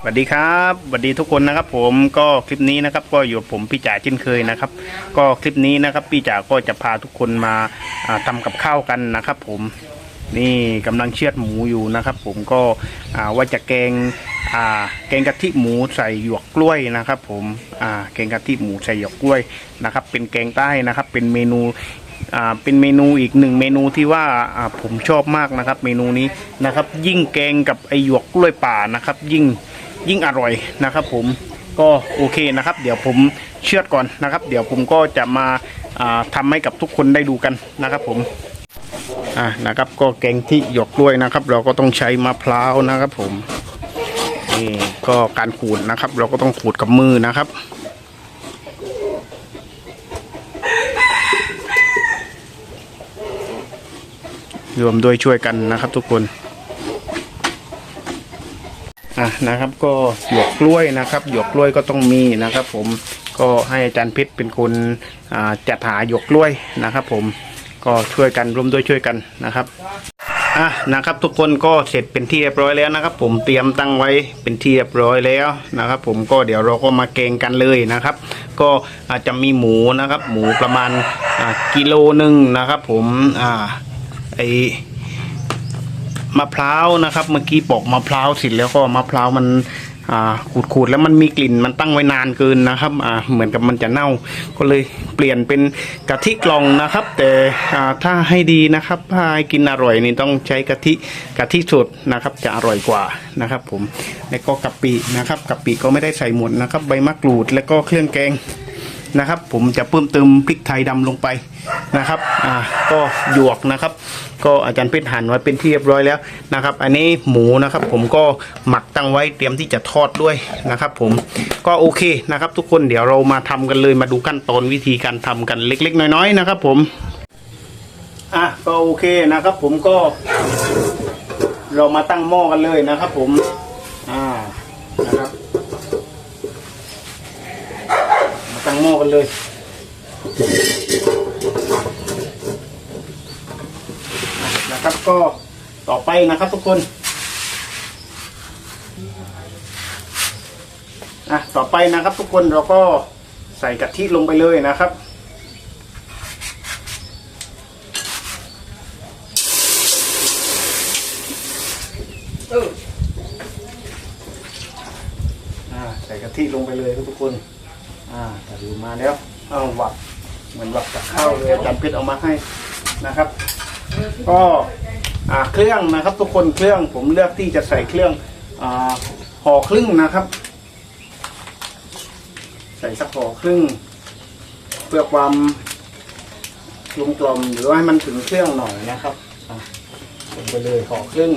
สวัสดีครับสวัสดีทุกคนนะครับ ผมก็คลิปนี้นะครับ ก็อยู่ผมพี่จ๋าเช่นเคยนะครับ ก็คลิปนี้นะครับ พี่จ๋าก็จะพาทุกคนมาอ่าทำกับข้าวกันนะครับ ผมนี่กำลังเชือดหมูอยู่นะครับ ผมก็ว่าจะแกงแกงกะทิหมูใส่หยวกกล้วยนะครับ ผมแกงกะทิหมูใส่หยวกกล้วยนะครับ เป็นแกงใต้นะครับ เป็นเมนูเป็นเมนูอีกหนึ่งเมนูที่ว่าผมชอบมากนะครับ เมนูนี้นะครับ ยิ่งแกงกับไอหยวกกล้วยป่านะครับ ยิ่ง ยิ่งอร่อยนะครับ ผมก็โอเคนะครับ เดี๋ยวผมเชือดก่อนนะครับ เดี๋ยวผมก็จะมาอ่าทำให้กับทุกคนได้ดูกันนะครับ ผมอ่านะครับก็แกงที่หยกกล้วยนะครับ เราก็ต้องใช้มะพร้าวนะครับ ผมนี่ก็การขูดนะครับ เราก็ต้องขูดกับมือนะครับรวมด้วยช่วยกันนะครับทุกคน อะนะครับ ก็หยวกกล้วยนะครับ หยวกกล้วยก็ต้องมีนะครับ ผมก็ให้อาจารย์เพชรเป็นคนจัดหาหยวกกล้วยนะครับ ผมก็ช่วยกันร่วมด้วยช่วยกันนะครับอะนะครับ ทุกคนก็เสร็จเป็นที่เรียบร้อยแล้วนะครับ ผมเตรียมตั้งไว้เป็นที่เรียบร้อยแล้วนะครับ ผมก็เดี๋ยวเราก็มาเกงกันเลยนะครับ ก็อาจจะมีหมูนะครับ หมูประมาณกิโลหนึ่งนะครับ ผมอ่าไอ มะพร้าวนะครับ เมื่อกี้ปอกมะพร้าวเสร็จแล้วก็มะพร้าวมันอ่าขูดๆแล้วมันมีกลิ่นมันตั้งไว้นานเกินนะครับเหมือนกับมันจะเน่าก็เลยเปลี่ยนเป็นกะทิกล่องนะครับ แต่ถ้าให้ดีนะครับถ้ากินอร่อยนี่ต้องใช้กะทิกะทิสดนะครับ จะอร่อยกว่านะครับ ผมแล้วก็กะปินะครับกะปิก็ไม่ได้ใส่หมดนะครับ ใบมะกรูดแล้วก็เครื่องแกง นะครับ ผมจะเพิ่มเติมพริกไทยดำลงไปนะครับอ่าก็หยวกนะครับ ก็อาจารย์เพชรหั่นไว้เป็นที่เรียบร้อยแล้วนะครับ อันนี้หมูนะครับ ผมก็หมักตั้งไว้เตรียมที่จะทอดด้วยนะครับ ผมก็โอเคนะครับ ทุกคนเดี๋ยวเรามาทำกันเลยมาดูขั้นตอนวิธีการทำกันเล็ก ๆ น้อยๆนะครับ ผมอะก็โอเคนะครับ ผมก็ เรามาตั้งหม้อกันเลยนะครับ ผมอ่านะครับ มาตั้ง หม้อกันเลย นะครับก็ต่อไปนะครับทุกคนอะต่อไปนะครับทุกคนเราก็ใส่กะทิลงไปเลยนะครับอ่าใส่กะทิลงไปเลยครับทุกคน อ่าแต่ดูมาแล้วเอาหวักเหมือนหวักกับข้าวเลยอาจารย์เพชรเอามาให้นะครับ ก็อ่าเครื่องนะครับ ทุกคนเครื่องผมเลือกที่จะใส่เครื่องอ่าห่อครึ่งนะครับ ใส่สักห่อครึ่ง เพื่อความกลมกลมหรือว่าให้มันถึงเครื่องหน่อยนะครับอะลงไปเลยห่อครึ่ง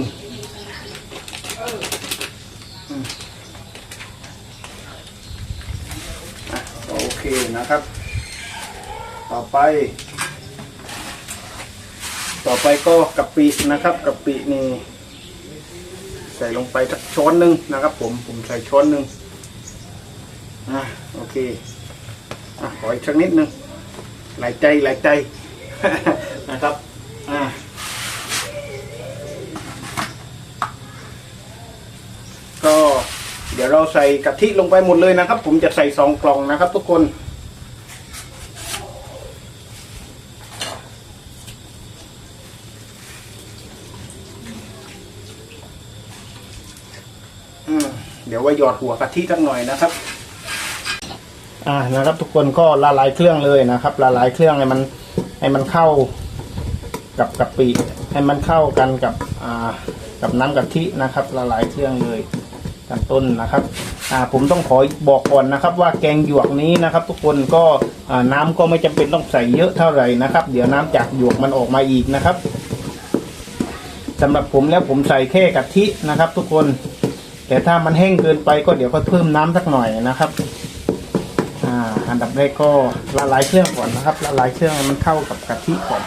อะโอ เคนะครับ ต่อไป ต่อไปก็กะปินะครับกะปินี่ใส่ลงไปสักช้อนหนึ่งนะครับ ผมผมใส่ช้อนหนึ่งอะโอเคอะขออีกสักนิดหนึ่งหลายใจหลายใจนะครับอะก็เดี๋ยวเราใส่กะทิลงไปหมดเลยนะครับ ผมจะใส่สองกล่องนะครับ ทุกคน เดี๋ยวไว้หยอดหัวกะทิสักหน่อยนะครับอ่านะครับ ทุกคนก็ละลายเครื่องเลยนะครับ ละลายเครื่องให้มันให้มันเข้ากับกะปิให้มันเข้ากันกับอ่ากับน้ำกะทินะครับ ละลายเครื่องเลย กันต้นนะครับอ่าผมต้องขอบอกก่อนนะครับ ว่าแกงหยวกนี้นะครับ ทุกคนก็อ่าน้ำก็ไม่จำเป็นต้องใส่เยอะเท่าไหร่นะครับ เดี๋ยวน้ำจากหยวกมันออกมาอีกนะครับสำหรับผมแล้วผมใส่แค่กะทินะครับ ทุกคน แต่ถ้ามันแห้งเกินไปก็เดี๋ยวก็เพิ่มน้ำสักหน่อยนะครับอ่าอันดับแรกก็ละลายเครื่องก่อนนะครับละลายเครื่องมันเข้ากับกะทิก่อน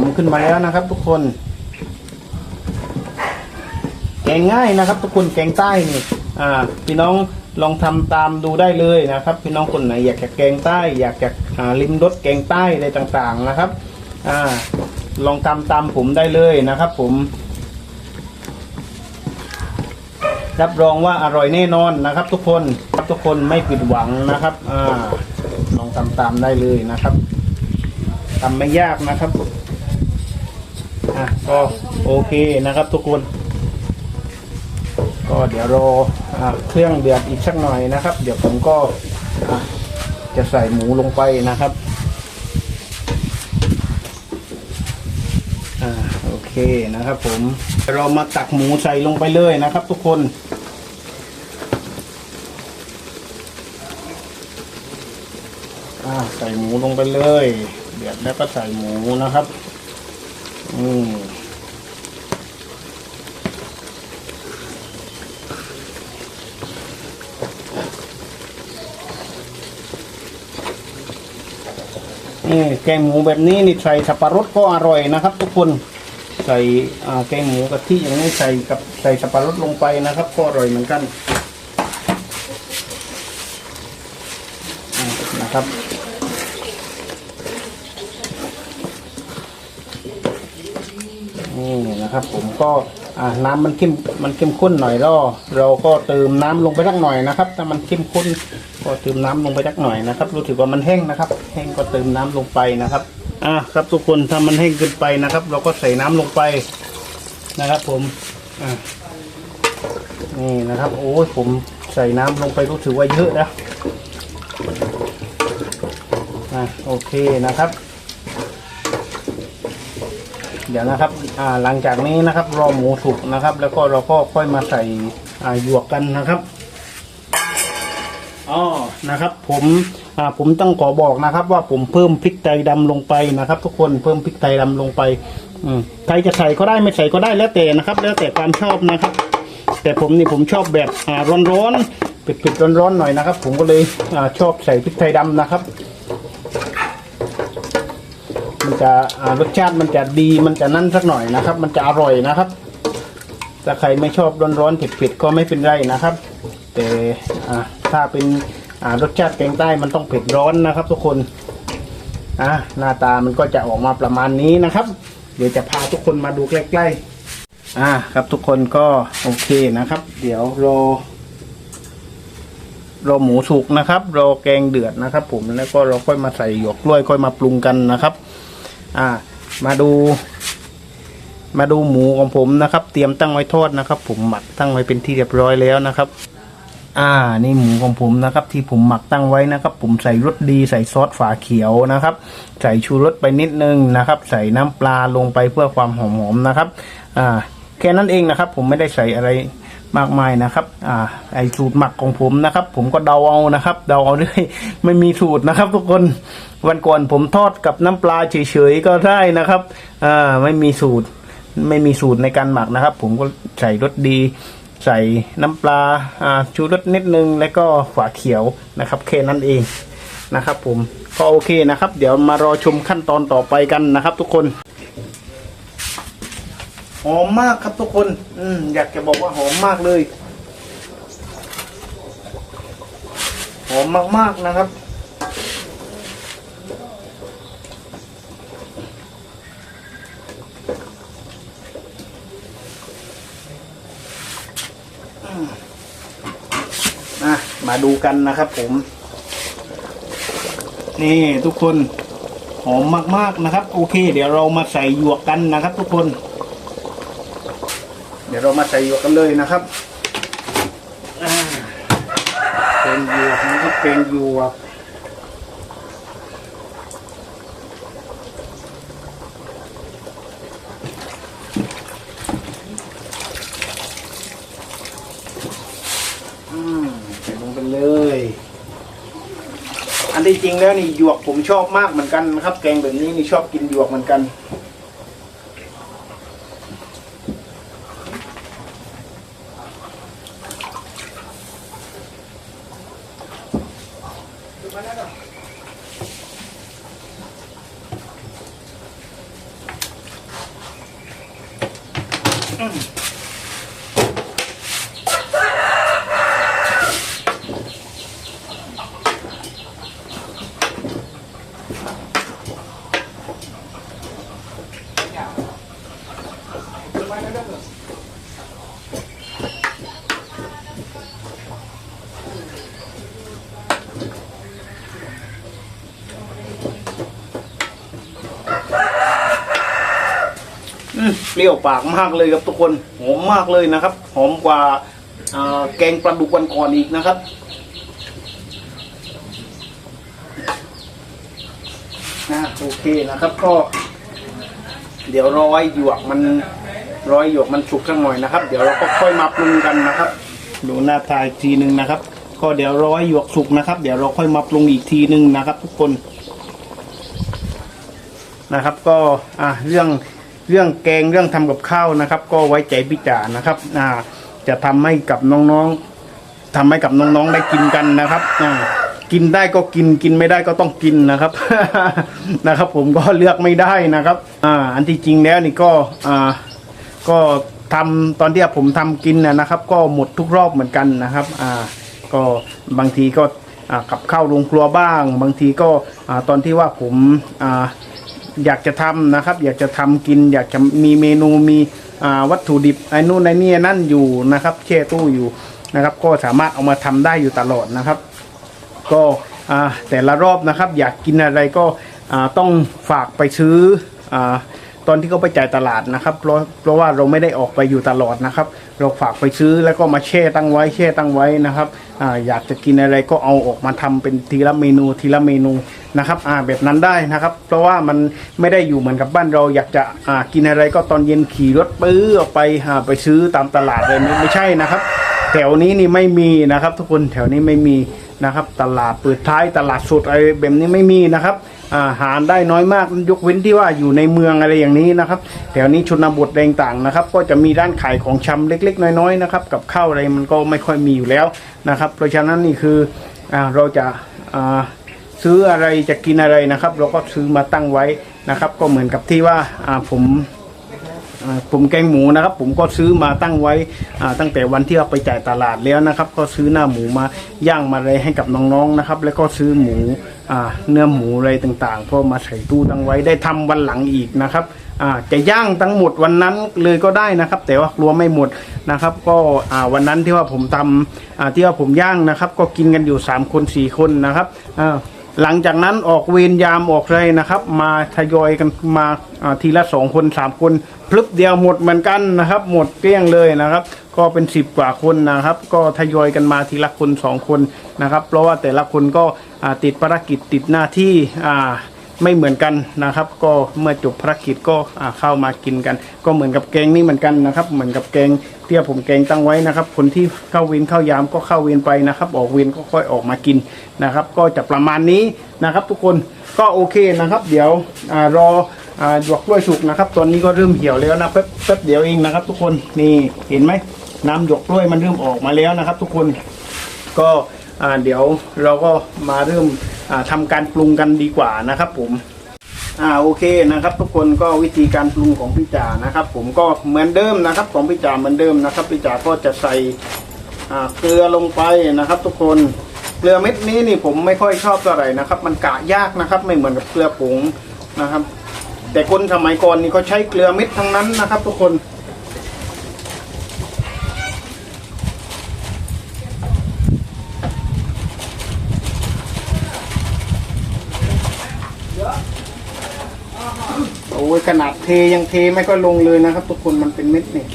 ผมขึ้นมาแล้วนะครับ ทุกคน แกงง่ายนะครับ ทุกคนแกงใต้นี่อ่าพี่น้องลองทำตามดูได้เลยนะครับ พี่น้องคนไหนอยากจะแกงใต้ อยากจะอ่ลิมรสแกงใต้อะไรต่างๆนะครับอ่าลองทำตามผมได้เลยนะครับ ผมรับรองว่าอร่อยแน่นอนนะครับ ทุกคนครับทุกคนไม่ผิดหวังนะครับอ่าลองทำตามได้เลยนะครับทำไม่ยากนะครับ อะก็โอเคนะครับทุกคน ก็เดี๋ยวรออเครื่องเดือดอีกสักหน่อยนะครับ เดี๋ยวผมก็จะใส่หมูลงไปนะครับอ่าโอเคนะครับ ผมเรามาตักหมูใส่ลงไปเลยนะครับ ทุกคนอ่าใส่หมูลงไปเลย เดือดแล้วก็ใส่หมูนะครับ อืมนี่แกงหมูแบบนี้นี่ใส่สับปะรดก็อร่อยนะครับ ทุกคนใส่แกงหมูกะทิอย่างนี้ใส่กับใส่สับปะรดลงไปนะครับ ก็อร่อยเหมือนกันนะครับ นะครับ ผมก็น้ำมันเข้มมันเข้มข้นหน่อยแล้วเราก็เติมน้ำลงไปสักหน่อยนะครับ ถ้ามันเข้มข้นก็เติมน้ำลงไปสักหน่อยนะครับ รู้สึกว่ามันแห้งนะครับ แห้งก็เติมน้ำลงไปนะครับอ่าครับทุกคนถ้ามันแห้งเกินไปนะครับ เราก็ใส่น้ำลงไปนะครับ ผมอ่านี่นะครับ โอ้ยผมใส่น้ำลงไปรู้สึกว่าเยอะนะอ่าโอเคนะครับ เดี๋ยวนะครับอ่าหลังจากนี้นะครับ รอหมูสุกนะครับ แล้วก็เราก็ค่อยมาใส่อ่าหยวกกันนะครับอ๋อนะครับ ผมอ่าผมต้องขอบอกนะครับ ว่าผมเพิ่มพริกไทยดำลงไปนะครับ ทุกคนเพิ่มพริกไทยดำลงไปอืมใครจะใส่ก็ได้ไม่ใส่ก็ได้แล้วแต่นะครับ แล้วแต่ความชอบนะครับ แต่ผมนี่ผมชอบแบบอ่าร้อนๆเผ็ดๆร้อนๆหน่อยนะครับ ผมก็เลยอ่าชอบใส่พริกไทยดำนะครับ มันจะรสชาติมันจะดีมันจะนั่นสักหน่อยนะครับ มันจะอร่อยนะครับถ้าใครไม่ชอบร้อนๆเผ็ดๆก็ไม่เป็นไรนะครับ แต่ถ้าเป็นรสชาติแกงใต้มันต้องเผ็ดร้อนนะครับ ทุกคนอ่าหน้าตามันก็จะออกมาประมาณนี้นะครับ เดี๋ยวจะพาทุกคนมาดูใกล้ๆอ่าครับทุกคนก็โอเคนะครับ เดี๋ยวรอรอหมูสุกนะครับรอแกงเดือดนะครับ ผมแล้วก็เราค่อยมาใส่หยวกกล้วยค่อยมาปรุงกันนะครับ อ่า มาดู มาดูหมูของผมนะครับ เตรียมตั้งไว้ทอดนะครับ ผมหมักตั้งไว้เป็นที่เรียบร้อยแล้วนะครับ อ่า นี่หมูของผมนะครับ ที่ผมหมักตั้งไว้นะครับ ผมใส่รสดีใส่ซอสฝาเขียวนะครับ ใส่ชูรสไปนิดนึงนะครับ ใส่น้ำปลาลงไปเพื่อความหอมๆนะครับ อ่า แค่นั้นเองนะครับ ผมไม่ได้ใส่อะไร มากมายนะครับอ่าไอสูตรหมักของผมนะครับ ผมก็เดาเอานะครับ เดาเอาด้วยไม่มีสูตรนะครับ ทุกคนวันก่อนผมทอดกับน้ำปลาเฉยๆก็ได้นะครับอ่าไม่มีสูตรไม่มีสูตรในการหมักนะครับ ผมก็ใส่รสดี ใส่น้ำปลาอ่าชูรสนิดนึง แล้วก็ฝาเขียวนะครับแค่นั้นเองนะครับ ผมก็โอเคนะครับ เดี๋ยวมารอชมขั้นตอนต่อไปกันนะครับ ทุกคน หอมมากครับทุกคน อืมอยากจะบอกว่าหอมมากเลย หอมมากๆนะครับอะมาดูกันนะครับผม นี่ทุกคนหอมมากๆนะครับ โอเค เดี๋ยวเรามาใส่หยวกกันนะครับทุกคน เดี๋ยวเรามาใส่หยวกกันเลยนะครับเป็นหยวกนะครับเป็นหยวกอืมใส่ลงไปเลย อันที่จริงแล้วนี่หยวกผมชอบมากเหมือนกันนะครับ แกงแบบนี้นี่ชอบกินหยวกเหมือนกัน เปรี้ยวปากมากเลยครับทุกคนหอมมากเลยนะครับ หอมกว่าแกงปลาดุกวันก่อนอีกนะครับนะโอเคนะครับก็เดี๋ยวร้อยหยวกมันร้อยหยวกมันสุกสักหน่อยนะครับ เดี๋ยวเราก็ค่อยมาปรุงกันนะครับ ดูหน้าทายทีหนึ่งนะครับ ก็เดี๋ยวร้อยหยวกสุกนะครับ เดี๋ยวเราค่อยมาปรุงอีกทีหนึ่งนะครับ ทุกคนนะครับ ก็อ่าเรื่อง เรื่องแกงเรื่องทำกับข้าวนะครับ ก็ไว้ใจพี่จ๋านะครับอ่าจะทำให้กับน้องๆทำให้กับน้องๆได้กินกันนะครับอ่ากินได้ก็กินกินไม่ได้ก็ต้องกินนะครับนะครับ ผมก็เลือกไม่ได้นะครับอ่าอันที่จริงแล้วนี่ก็อ่าก็ทำตอนที่ผมทำกินนะนะครับ ก็หมดทุกรอบเหมือนกันนะครับอ่าก็บางทีก็อ่ากับข้าวโรงครัวบ้าง บางทีก็อ่าตอนที่ว่าผมอ่า อยากจะทำนะครับ อยากจะทำกิน อยากจะมีเมนูมีวัตถุดิบไอ้นู่นไอ้นี่นั่นอยู่นะครับแช่ตู้อยู่นะครับ ก็สามารถเอามาทำได้อยู่ตลอดนะครับ ก็แต่ละรอบนะครับ อยากกินอะไรก็ต้องฝากไปซื้ออ ตอนที่เขาไปจ่ายตลาดนะครับ เพราะเพราะว่าเราไม่ได้ออกไปอยู่ตลอดนะครับ เราฝากไปซื้อแล้วก็มาแช่ตั้งไว้แช่ตั้งไว้นะครับออยากจะกินอะไรก็เอาออกมาทำเป็นทีละเมนูทีละเมนูนะครับแบบนั้นได้นะครับ เพราะว่ามันไม่ได้อยู่เหมือนกับบ้านเราอยากจะกินอะไรก็ตอนเย็นขี่รถปื้อออกไปหาไปซื้อตามตลาดเลยไม่ไม่ใช่นะครับแถวนี้นี่ไม่มีนะครับ ทุกคนแถวนี้ไม่มีนะครับ ตลาดเปิดท้ายตลาดสดอะไรแบบนี้ไม่มีนะครับ อาหารได้น้อยมากยกเว้นที่ว่าอยู่ในเมืองอะไรอย่างนี้นะครับ แถวนี้ชนบทอะไรต่างนะครับ ก็จะมีร้านขายของชำเล็ก ๆ น้อยๆนะครับ กับข้าวอะไรมันก็ไม่ค่อยมีอยู่แล้วนะครับ เพราะฉะนั้นนี่คืออเราจะาซื้ออะไรจะกินอะไรนะครับ เราก็ซื้อมาตั้งไว้นะครับ ก็เหมือนกับที่ว่าาผมผมแกงหมูนะครับ ผมก็ซื้อมาตั้งไว้ตั้งแต่วันที่เอาไปจ่ายตลาดแล้วนะครับ ก็ซื้อหน้าหมูมาย่างมาอะไรให้กับน้องๆนะครับ แล้วก็ซื้อหมู เนื้อหมูอะไรต่างๆ ก็มาใส่ตู้ตั้งไว้ได้ทำวันหลังอีกนะครับจะย่างทั้งหมดวันนั้นเลยก็ได้นะครับ แต่ว่ากลัวไม่หมดนะครับ ก็วันนั้นที่ว่าผมทำที่ว่าผมย่างนะครับ ก็กินกันอยู่สามคนสี่คนนะครับ หลังจากนั้นออกเวรยามออกเลยนะครับ มาทยอยกันมาทีละสองคนสามคนพลึบเดียวหมดเหมือนกันนะครับ หมดเกลี้ยงเลยนะครับ ก็เป็นสิบกว่าคนนะครับ ก็ทยอยกันมาทีละคนสองคนนะครับ เพราะว่าแต่ละคนก็ติดภารกิจติดหน้าที่อ่า ไม่เหมือนกันนะครับ ก็เมื่อจบภารกิจก็เข้ามากินกัน ก็เหมือนกับแกงนี่เหมือนกันนะครับ เหมือนกับแกงที่ผมแกงตั้งไว้นะครับ คนที่เข้าเวรเข้ายามก็เข้าเวรไปนะครับ ออกเวรก็ค่อยออกมากินนะครับ ก็จะประมาณนี้นะครับ ทุกคนก็โอเคนะครับ เดี๋ยวอรอหยวกกล้วยสุกนะครับ ตอนนี้ก็เริ่มเหี่ยวแล้วนะแป๊บแป๊บเดี๋ยวเองนะครับ ทุกคนนี่เห็นไหมน้ำหยวกกล้วยมันเริ่มออกมาแล้วนะครับ ทุกคนก็เดี๋ยวเราก็มาเริ่ม อ่าทำการปรุงกันดีกว่านะครับผมอ่าโอเคนะครับ ทุกคนก็วิธีการปรุงของพี่จ๋านะครับ ผมก็เหมือนเดิมนะครับ ของพี่จ๋าเหมือนเดิมนะครับพี่จ๋าก็จะใส่เกลือลงไปนะครับ ทุกคนเกลือเม็ดนี้นี่ผมไม่ค่อยชอบเท่าไหร่นะครับ มันกะยากนะครับ ไม่เหมือนกับเกลือผงนะครับ แต่คนสมัยก่อนนี่เขาใช้เกลือเม็ดทั้งนั้นนะครับ ทุกคน โอ้ยขนาดเทยังเทไม่ก็ลงเลยนะครับ ทุกคนมันเป็นเม็ดนี่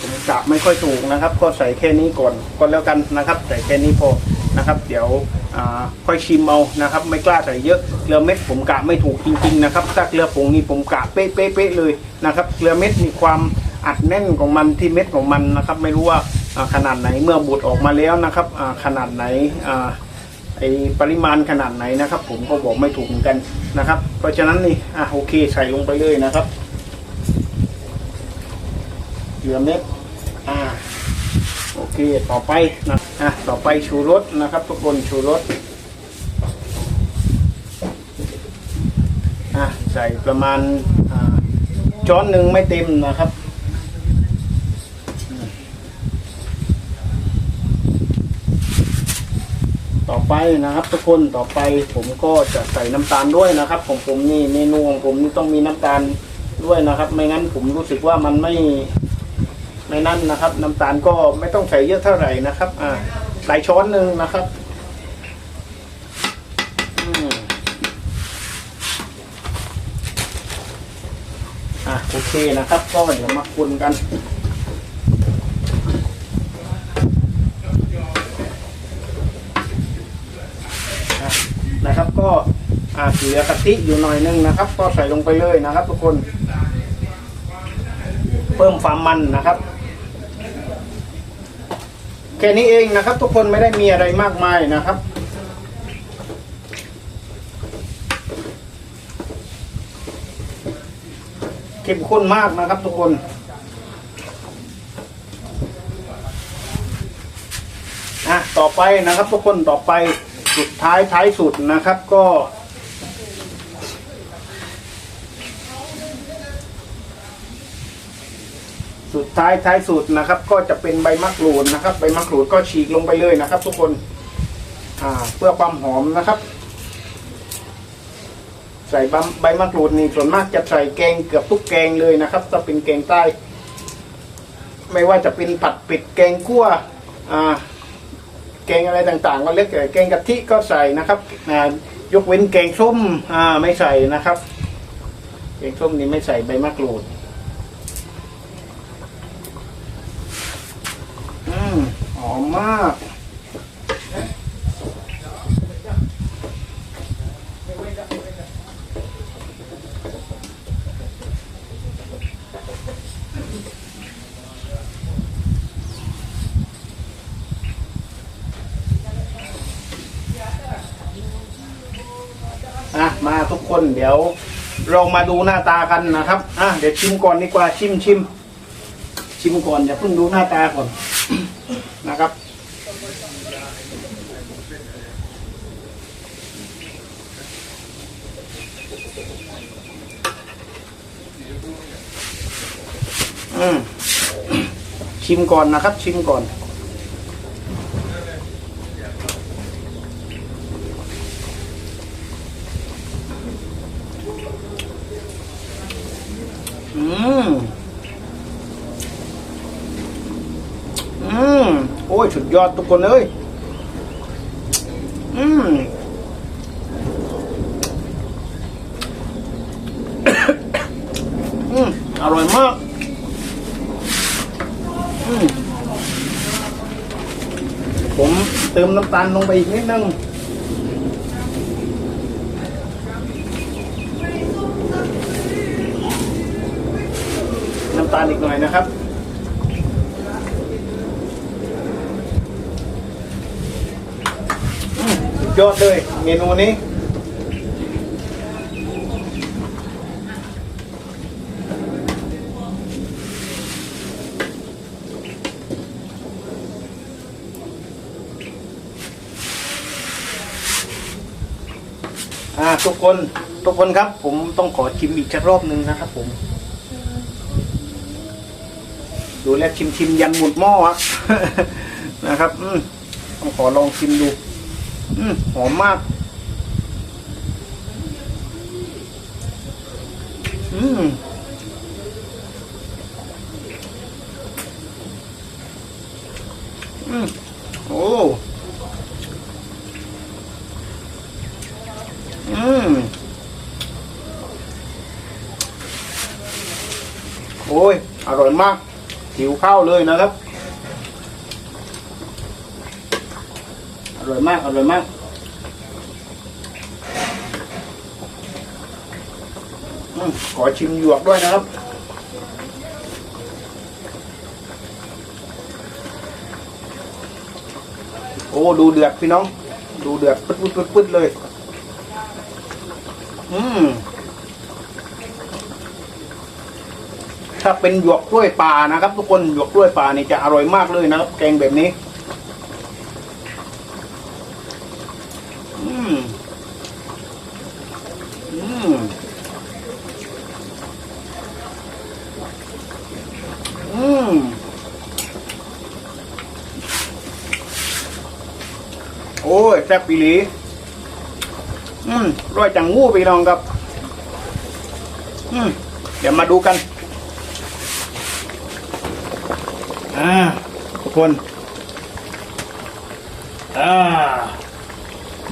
ผมกะไม่ค่อยถูกนะครับ ก็ใส่แค่นี้ก่อนก็แล้วกันนะครับ ใส่แค่นี้พอนะครับ เดี๋ยวค่อยชิมเอานะครับ ไม่กล้าใส่เยอะเกลือเม็ดผมกะไม่ถูกจริง ๆ นะครับถ้าเกลือผงนี่ผมกะเป๊ะเป๊ะเลยนะครับเกลือเม็ดมีความอัดแน่นของมันที่เม็ดของมันนะครับ ไม่รู้ว่าขนาดไหนเมื่อบดออกมาแล้วนะครับขนาดไหน ปริมาณขนาดไหนนะครับ ผมก็บอกไม่ถูกเหมือนกันนะครับ เพราะฉะนั้นนี่อะโอเคใส่ลงไปเลยนะครับเหลือเม็ดอ่าโอเคต่อไปนะอะต่อไปชูรสนะครับ ทุกคนชูรสอะใส่ประมาณช้อนหนึ่งไม่เต็มนะครับ ไปนะครับทุกคนต่อไปผมก็จะใส่น้ำตาลด้วยนะครับ ของผมนี่เมนูของผมนี่ต้องมีน้ำตาลด้วยนะครับ ไม่งั้นผมรู้สึกว่ามันไม่ไม่นั่นนะครับ น้ำตาลก็ไม่ต้องใส่เยอะเท่าไหร่นะครับ อ่าใส่ช้อนหนึ่งนะครับอะโอเคนะครับ ก็เดี๋ยวมาคนกัน นะครับ ก็อาเหลือกะทิอยู่หน่อยนึงนะครับ ก็ใส่ลงไปเลยนะครับ ทุกคน เพิ่มความมันนะครับแค่นี้เองนะครับ ทุกคนไม่ได้มีอะไรมากมายนะครับ เข้มข้นมากนะครับ ทุกคนอะต่อไปนะครับ ทุกคนต่อไป สุดท้ายท้ายสุดนะครับก็ สุดท้ายท้ายสุดนะครับ ก็จะเป็นใบมะกรูดนะครับ ใบมะกรูดก็ฉีกลงไปเลยนะครับ ทุกคนอ่าเพื่อความหอมนะครับ ใส่ใบใบมะกรูดนี่ส่วนมากจะใส่แกงเกือบทุกแกงเลยนะครับถ้าเป็นแกงใต้ ไม่ว่าจะเป็นผัดปิดแกงคั่วอ่า แกงอะไรต่างๆ ก็เล็กแกงกะทิก็ใส่นะครับยกเว้นแกงส้มอ่าไม่ใส่นะครับ แกงส้มนี้ไม่ใส่ใบมะกรูดอืมหอมมาก คนเดี๋ยวเรามาดูหน้าตากันนะครับอะเดี๋ยวชิมก่อนดีกว่าชิมชิมชิมก่อนอย่าเพิ่งดูหน้าตาก่อนนะครับ อืมชิมก่อนนะครับ ชิมก่อน โอ้ยสุดยอดทุกคนเลยอืมอืมอร่อยมากอืมผมเติมน้ำตาลลงไปอีกนิดนึงน้ำตาลอีกหน่อยนะครับ อืมสุด ยอดเลย เมนูนี้ อ่าทุกคนทุกคนครับ ผมต้องขอชิมอีกสักรอบหนึ่งนะครับผม ดูแลวชิมชิมยันหมดหม้อนะครับ อืมต้องขอลองชิมดู อืมหอมมาก อืมอืมโอ้อืมโอ้ย อร่อยมากหิวข้าวเลยนะครับ ร่อยมากอร่อยมากขอชิมหยวกด้วยนะครับโอ้ ดูเดือดพี่น้อง ดูเดือดปึ๊ดปึ๊ดปึ๊ดปึ๊ดเลย อืมถ้าเป็นหยวกกล้วยป่านะครับ ทุกคนหยวกกล้วยป่านี่จะอร่อยมากเลยนะครับแกงแบบนี้ อืม อืม อืม โอ้ย แซ่บปีหลี อืมอร่อยจังงูพี่น้องครับ อืมเดี๋ยวมาดูกัน อ่าทุกคน อ่า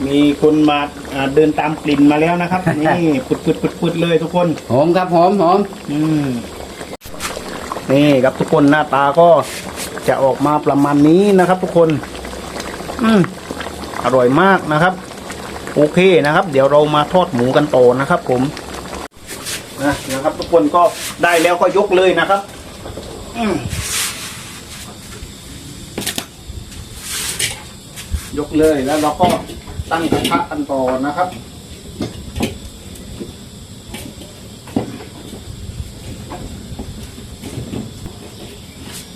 มีคนมาอ่าเดินตามกลิ่นมาแล้วนะครับ นี่ปุดปุดปุดปุดเลยทุกคน หอมครับหอมหอมอืมนี่ครับทุกคนหน้าตาก็จะออกมาประมาณนี้นะครับ ทุกคน อืมอร่อยมากนะครับ โอเคนะครับ เดี๋ยวเรามาทอดหมูกันต่อนะครับ ผมนะนะครับ ทุกคนก็ได้แล้วก็ยกเลยนะครับยกเลยแล้วเราก็ตั้งกระทะกันต่อนะครับ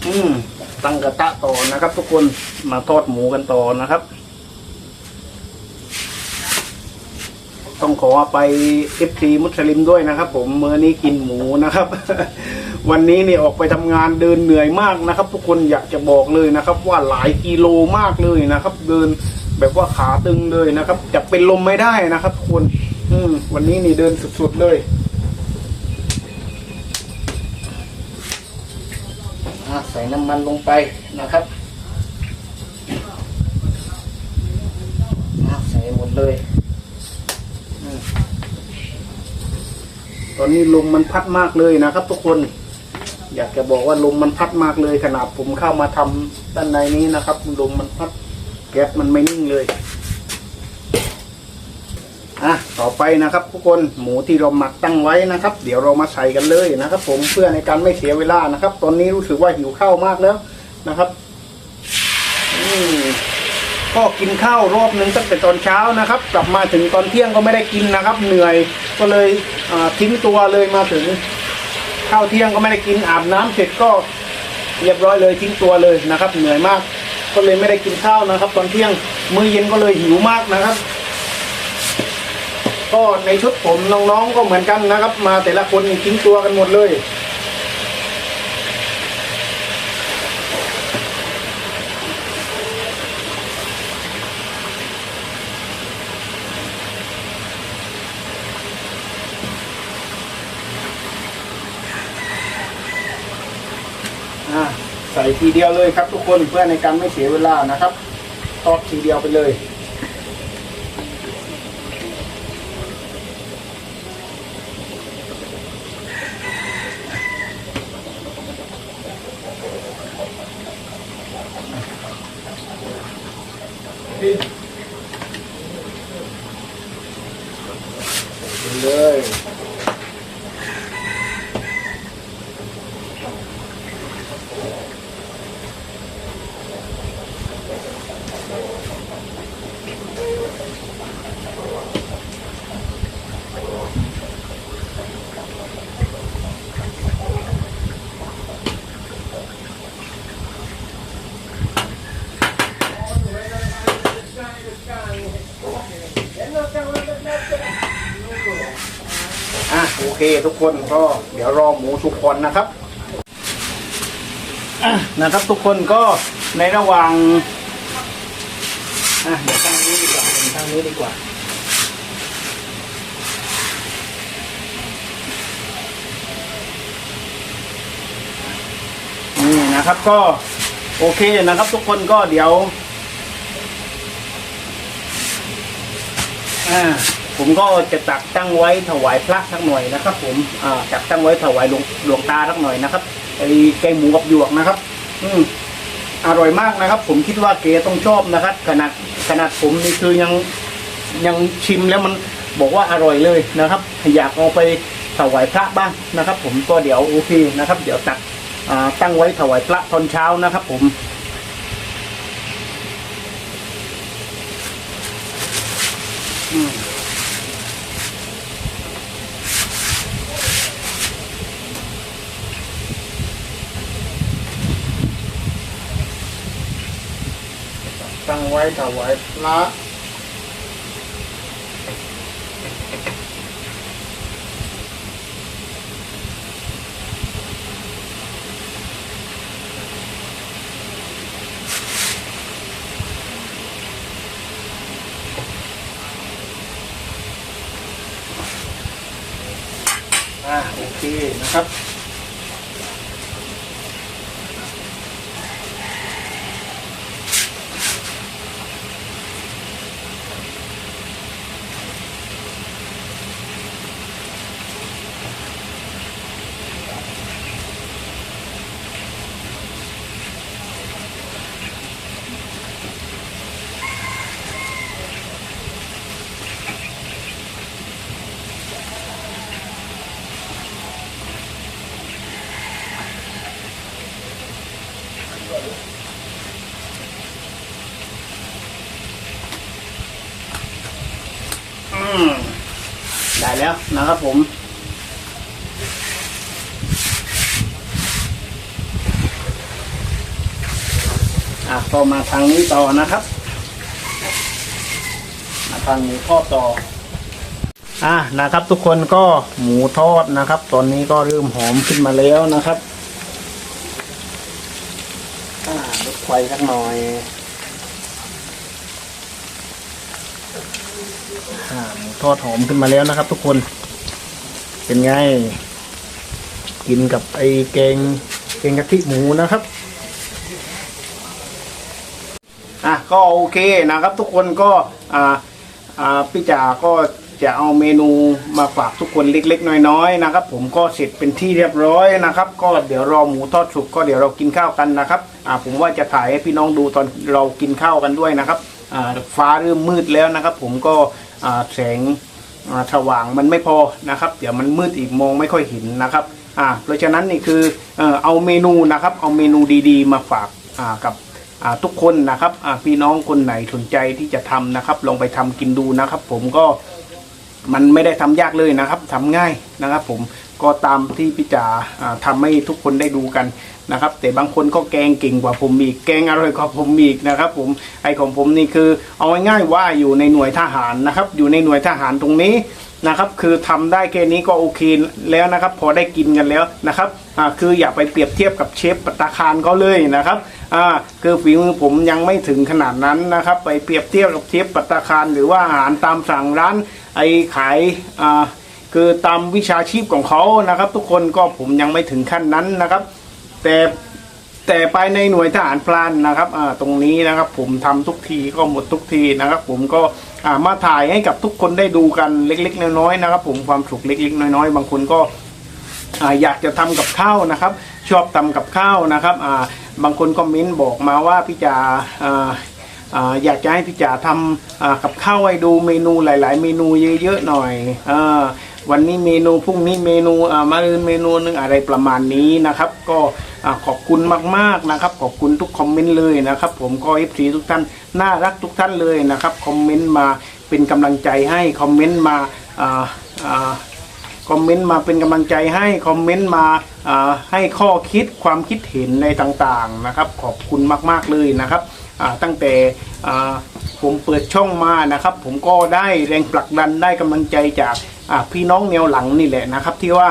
อืมตั้งกระทะต่อนะครับ ทุกคนมาทอดหมูกันต่อนะครับ ต้องขอไปเอฟซีมุสลิมด้วยนะครับ ผมเมื่อนี้กินหมูนะครับ วันนี้เนี่ยออกไปทำงานเดินเหนื่อยมากนะครับ ทุกคนอยากจะบอกเลยนะครับ ว่าหลายกิโลมากเลยนะครับ เดินแบบว่าขาตึงเลยนะครับ จะเป็นลมไม่ได้นะครับทุกคนอืมวันนี้นี่เดินสุดๆเลยใส่น้ำมันลงไปนะครับใส่หมดเลยอืม ตอนนี้ลมมันพัดมากเลยนะครับ ทุกคน อยากจะบอกว่าลมมันพัดมากเลยขนาดผมเข้ามาทำด้านในนี้นะครับลมมันพัดแก๊สมันไม่นิ่งเลยอะต่อไปนะครับ ทุกคนหมูที่เราหมักตั้งไว้นะครับ เดี๋ยวเรามาใส่กันเลยนะครับ ผมเพื่อในการไม่เสียเวลานะครับ ตอนนี้รู้สึกว่าหิวข้าวมากแล้วนะครับ ก็กินข้าวรอบหนึ่งตั้งแต่ตอนเช้านะครับ กลับมาถึงตอนเที่ยงก็ไม่ได้กินนะครับ เหนื่อยก็เลยทิ้งตัวเลยมาถึงข้าวเที่ยงก็ไม่ได้กินอาบน้ำเสร็จก็เรียบร้อยเลยทิ้งตัวเลยนะครับ เหนื่อยมาก ก็เลยไม่ได้กินข้าวนะครับ ตอนเที่ยงมื้อเย็นก็เลยหิวมากนะครับ ก็ในชุดผมน้องๆก็เหมือนกันนะครับ มาแต่ละคนทิ้งตัวกันหมดเลย ทีเดียวเลยครับทุกคนเพื่อในการไม่เสียเวลานะครับทอดทีเดียวไปเลย เคทุกคนก็เดี๋ยวรอหมูสุกก่อนนะครับนะครับทุกคนก็ในระหว่างอะเดี๋ยวตั้งนี้ดีกว่าเป็นตั้งนี้ดีกว่านี่นะครับก็โอเคนะครับทุกคนก็เดี๋ยวอ่า ผมก็จะตักตั้งไว้ถวายพระสักหน่อยนะครับ ผมอ่าตักตั้งไว้ถวายหลวงหลวงตาสักหน่อยนะครับไอ้แกงหมูกับหยวกนะครับ อืมอร่อยมากนะครับ ผมคิดว่าเกต้องชอบนะครับ ขนาดขนาดผมนี่คือยังยังชิมแล้วมันบอกว่าอร่อยเลยนะครับ อยากเอาไปถวายพระบ้างนะครับ ผมก็เดี๋ยวโอเคนะครับ เดี๋ยวตักอ่าตั้งไว้ถวายพระตอนเช้านะครับ ผม ไว้ถวายพระ อ่าโอเคนะครับ อืมได้แล้วนะ ครับผม อะก็มาทางนี้ต่อนะครับ มาทางหมูทอดต่อ อะนะครับ ทุกคนก็หมูทอดนะครับ ตอนนี้ก็เริ่มหอมขึ้นมาแล้วนะครับลดไฟสักหน่อยอหมูทอดหอมขึ้นมาแล้วนะครับ ทุกคน เป็นไง กินกับไอ้แกงแกงกะทิหมูนะครับอะก็โอเคนะครับ ทุกคนก็อ่าอ่าพี่จ๋าก็จะเอาเมนูมาฝากทุกคนเล็ก ๆ น้อยๆนะครับ ผมก็เสร็จเป็นที่เรียบร้อยนะครับ ก็เดี๋ยวรอหมูทอดสุกก็เดี๋ยวเรากินข้าวกันนะครับอ่าผมว่าจะถ่ายให้พี่น้องดูตอนเรากินข้าวกันด้วยนะครับอ่าฟ้าเริ่มมืดแล้วนะครับ ผมก็อ่าแสง สว่างมันไม่พอนะครับ เดี๋ยวมันมืดอีกมองไม่ค่อยเห็นนะครับอ่าเพราะฉะนั้นนี่คือเออเอาเมนูนะครับ เอาเมนูดีๆ มาฝากอ่ากับอ่าทุกคนนะครับอ่าพี่น้องคนไหนสนใจที่จะทำนะครับ ลองไปทำกินดูนะครับ ผมก็มันไม่ได้ทำยากเลยนะครับทำง่ายนะครับ ผมก็ตามที่พี่จ๋าอ่าทำให้ทุกคนได้ดูกัน นะครับ แต่บางคนก็แกงเก่งกว่าผมอีกแกงอร่อยกว่าผมอีกนะครับ ผมไอของผมนี่คือเอาง่ายๆว่าอยู่ในหน่วยทหารนะครับ อยู่ในหน่วยทหารตรงนี้นะครับ คือทำได้แค่นี้ก็โอเคแล้วนะครับ พอได้กินกันแล้วนะครับอ่าคืออย่าไปเปรียบเทียบกับเชฟปัตตาคารเขาเลยนะครับอ่าคือฝีมือผมยังไม่ถึงขนาดนั้นนะครับ ไปเปรียบเทียบกับเชฟปัตตาคารหรือว่าอาหารตามสั่งร้าน ไอขายอ่าคือตามวิชาชีพของเขานะครับ ทุกคนก็ผมยังไม่ถึงขั้นนั้นนะครับ แต่แต่ไปในหน่วยทหารพลานนะครับตรงนี้นะครับผมทำทุกทีก็หมดทุกทีนะครับ ผมก็มาถ่ายให้กับทุกคนได้ดูกันเล็กๆ น้อยๆนะครับ ผมความสุขเล็กๆ น้อยๆ บางคนก็ออยากจะทำกับข้าวนะครับ ชอบทำกับข้าวนะครับบางคนคอมเมนต์บอกมาว่าพี่จาอ่าอยากจะให้พี่จ๋าทำกับข้าวให้ดูเมนูหลาย ๆ เมนูเยอะๆหน่อยอ วันนี้เมนูพรุ่งนี้เมนูอ่ามะรืนเมนูหนึงอะไรประมาณนี้นะครับ ก็ขอบคุณมากๆนะครับ ขอบคุณทุกคอมเมนต์เลยนะครับ ผมก็เอฟซีทุกท่านน่ารักทุกท่านเลยนะครับคอมเมนต์มาเป็นกำลังใจให้คอมเมนต์มาอ่าอ่าคอมเมนต์มาเป็นกำลังใจให้คอมเมนต์มาอ่าให้ข้อคิดความคิดเห็นในต่างๆนะครับ ขอบคุณมากๆเลยนะครับ ตั้งแต่ผมเปิดช่องมานะครับ ผมก็ได้แรงผลักดันได้กำลังใจจากพี่น้องแนวหลังนี่แหละนะครับ ที่ว่า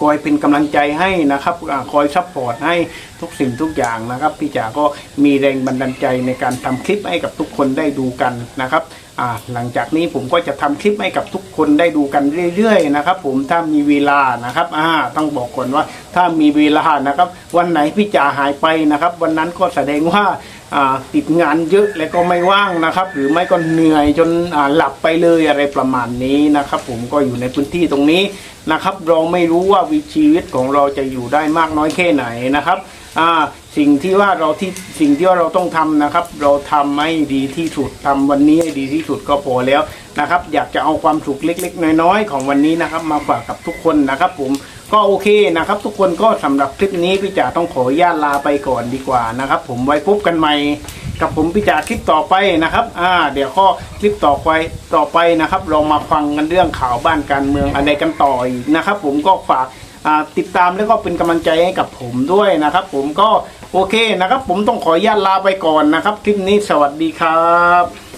คอยเป็นกำลังใจให้นะครับอคอยซัพพอร์ตให้ทุกสิ่งทุกอย่างนะครับ พี่จ๋าก็มีแรงบันดาลใจในการทำคลิปให้กับทุกคนได้ดูกันนะครับหลังจากนี้ผมก็จะทำคลิปให้กับทุกคนได้ดูกันเรื่อยๆนะครับ ผมถ้ามีเวลานะครับอ่าต้องบอกก่อนว่าถ้ามีเวลานะครับ วันไหนพี่จ๋าหายไปนะครับ วันนั้นก็แสดงว่า ติดงานเยอะและก็ไม่ว่างนะครับ หรือไม่ก็เหนื่อยจนหลับไปเลยอะไรประมาณนี้นะครับ ผมก็อยู่ในพื้นที่ตรงนี้นะครับ เราไม่รู้ว่าวิชีวิตของเราจะอยู่ได้มากน้อยแค่ไหนนะครับสิ่งที่ว่าเราที่สิ่งที่ว่าเราต้องทำนะครับ เราทำให้ดีที่สุดทำวันนี้ให้ดีที่สุดก็พอแล้วนะครับ อยากจะเอาความสุขเล็ก ๆ น้อยๆของวันนี้นะครับ มาฝากกับทุกคนนะครับ ผม ก็โอเคนะครับ ทุกคนก็สำหรับคลิปนี้พี่จ๋าต้องขออนุญาตลาไปก่อนดีกว่านะครับ ผมไว้พบกันใหม่กับผมพี่จ๋าคลิปต่อไปนะครับ อ่า เดี๋ยวข้อคลิปต่อไปต่อไปนะครับ เรามาฟังกันเรื่องข่าวบ้านการเมืองอะไรกันต่ออีกนะครับ ผมก็ฝากติดตามแล้วก็เป็นกำลังใจให้กับผมด้วยนะครับ ผมก็โอเคนะครับ ผมต้องขออนุญาตลาไปก่อนนะครับ คลิปนี้สวัสดีครับ